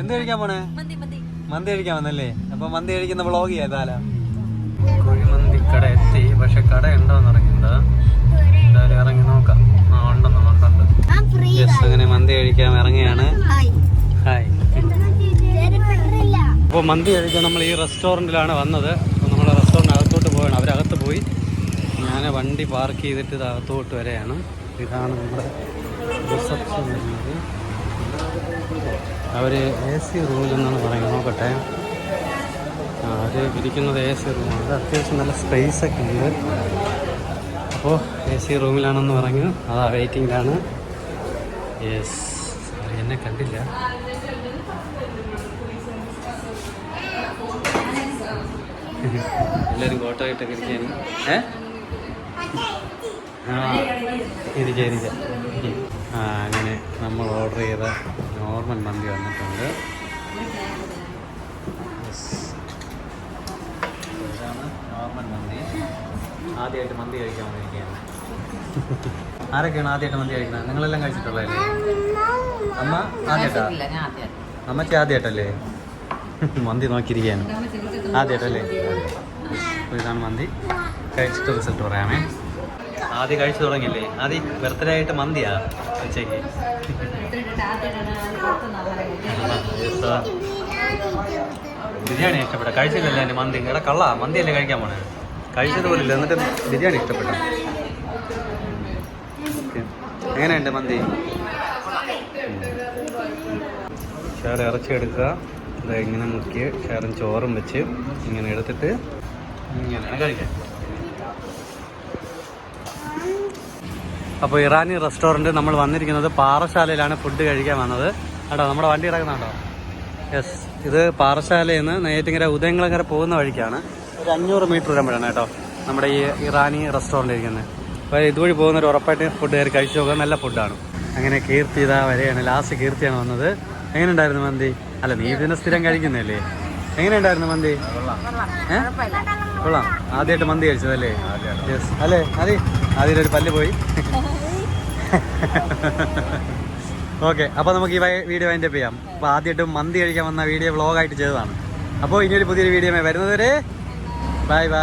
എന്ത് കഴിക്കാൻ പോണേ? മന്തി മന്തി. മന്തി കഴിക്കാൻ വന്നല്ലേ? അപ്പൊ മന്തി കഴിക്കുന്ന വ്ളോഗ് ചെയ്താലാ കുഴിമന്തി കട എത്തി പക്ഷെ കട ഉണ്ടോന്ന് അറിഞ്ഞില്ല എന്തായാലും ഇറങ്ങി നോക്കാം. ആ ഉണ്ടെന്ന് ഉണ്ടുണ്ട് യെസ് അങ്ങനെ മന്തി കഴിക്കാൻ ഇറങ്ങിയാണ്. ഹായ്. അപ്പോൾ മന്തി കഴിക്കാൻ നമ്മൾ ഈ റെസ്റ്റോറന്റിലാണ് വന്നത്. അപ്പോൾ നമ്മൾ റെസ്റ്റോറന്റ് അകത്തോട്ട് പോവുകയാണ് അവരകത്ത് പോയി. ഞാൻ വണ്ടി പാർക്ക് ചെയ്തിട്ട് ഇത് അകത്തോട്ട് വരെയാണ്. ഇതാണ് നമ്മുടെ റിസപ്ഷൻ വരുന്നത് അവർ എ സി റൂമിലെന്നാണ് പറയുന്നത്. നോക്കട്ടെ. അവർ ഇരിക്കുന്നത് എ സി റൂമാണ് അത് അത്യാവശ്യം നല്ല സ്പേസ് ഒക്കെ ഉണ്ട്. അപ്പോൾ എ സി റൂമിലാണെന്ന് പറഞ്ഞു. അതാ വെയിറ്റിംഗിലാണ് യെസ് എന്നെ കണ്ടില്ല. എല്ലാവരും ഫോട്ടോ ആയിട്ടൊക്കെ ഇരിക്കാനും. ഏ? ഇരിക്കാം ഇരിക്കാം. അങ്ങനെ നമ്മൾ ഓർഡർ ചെയ്ത നോർമൽ മന്തി വന്നിട്ടുണ്ട്. ഇതാണ് നോർമൽ മന്തി. ആദ്യമായിട്ട് മന്തി കഴിക്കാൻ വന്നിരിക്കുകയാണ്. ആരൊക്കെയാണ് ആദ്യമായിട്ട് മന്തി കഴിക്കുന്നത്? നിങ്ങളെല്ലാം കഴിച്ചിട്ടുള്ളതല്ലേ? അമ്മ ആദ്യമായിട്ടാ? അമ്മച്ചി ആദ്യമായിട്ടല്ലേ? മന്തി നോക്കിയിരിക്കുകയാണ്. ആദ്യമായിട്ടല്ലേ? അപ്പോൾ ഇതാണ് മന്തി. കഴിച്ചിട്ട് റിസൾട്ട് പറയാമേ. ആദ്യം കഴിച്ചു തുടങ്ങിയില്ലേ? ആദ്യം ബർത്ത്ഡേ ആയിട്ട് മന്തിയാ ഉച്ചയ്ക്ക്? ബിരിയാണി ഇഷ്ടപ്പെട്ട കഴിച്ചില്ലല്ലോ എന്റെ മന്തി. എടാ കള്ള മന്തിയല്ലേ കഴിക്കാൻ പോണേ? കഴിച്ചത് പോലില്ല. എന്നിട്ട് ബിരിയാണി ഇഷ്ടപ്പെട്ട. എങ്ങനെയുണ്ട് മന്തി? ഷേർ ഇറച്ചി എടുക്കുക. ഇങ്ങനെ മുക്കി ഷേറും ചോറും വെച്ച് ഇങ്ങനെ എടുത്തിട്ട് ഇങ്ങനെ കഴിക്കാം. അപ്പോൾ ഇറാനി റെസ്റ്റോറന്റ് നമ്മൾ വന്നിരിക്കുന്നത് പാറശാലയിലാണ് ഫുഡ് കഴിക്കാൻ വന്നത്. കേട്ടോ നമ്മുടെ വണ്ടി കിടക്കുന്നുണ്ടോ? യെസ് ഇത് പാറശാലയിൽ നിന്ന് നെയ്യാറ്റിങ്കര ഉദയങ്ങളങ്ങര പോകുന്ന വഴിക്കാണ്. ഒരു അഞ്ഞൂറ് മീറ്റർ വരുമ്പോഴാണ് കേട്ടോ നമ്മുടെ ഈ ഇറാനി റെസ്റ്റോറന്റ് ഇരിക്കുന്നത് അപ്പോൾ ഇതുവഴി പോകുന്നവർ ഉറപ്പായിട്ട് ഫുഡ് കയറി കഴിച്ചു നോക്കുക. നല്ല ഫുഡാണ് അങ്ങനെ കീർത്തി ഇതാ വരെയാണ്. ലാസ്റ്റ് കീർത്തിയാണ് വന്നത്. എങ്ങനെയുണ്ടായിരുന്നു മന്തി? അല്ല നീ ഇതിനെ സ്ഥിരം കഴിക്കുന്നതല്ലേ? എങ്ങനെയുണ്ടായിരുന്നു മന്തി? കൊള്ളാം. ആദ്യമായിട്ട് മന്തി കഴിച്ചതല്ലേ? യെസ് അല്ലേ? അതെ ആദ്യം ഒരു പല്ല് പോയി. ഓക്കെ അപ്പോൾ നമുക്ക് ഈ വീഡിയോ അതിന്റെ ചെയ്യാം. അപ്പോൾ ആദ്യമായിട്ട് മന്തി കഴിക്കാൻ വന്ന വീഡിയോ വ്ളോഗായിട്ട് ചെയ്തതാണ്. അപ്പോൾ ഇനിയൊരു പുതിയൊരു വീഡിയോ വരുന്നവരെ ബൈ ബൈ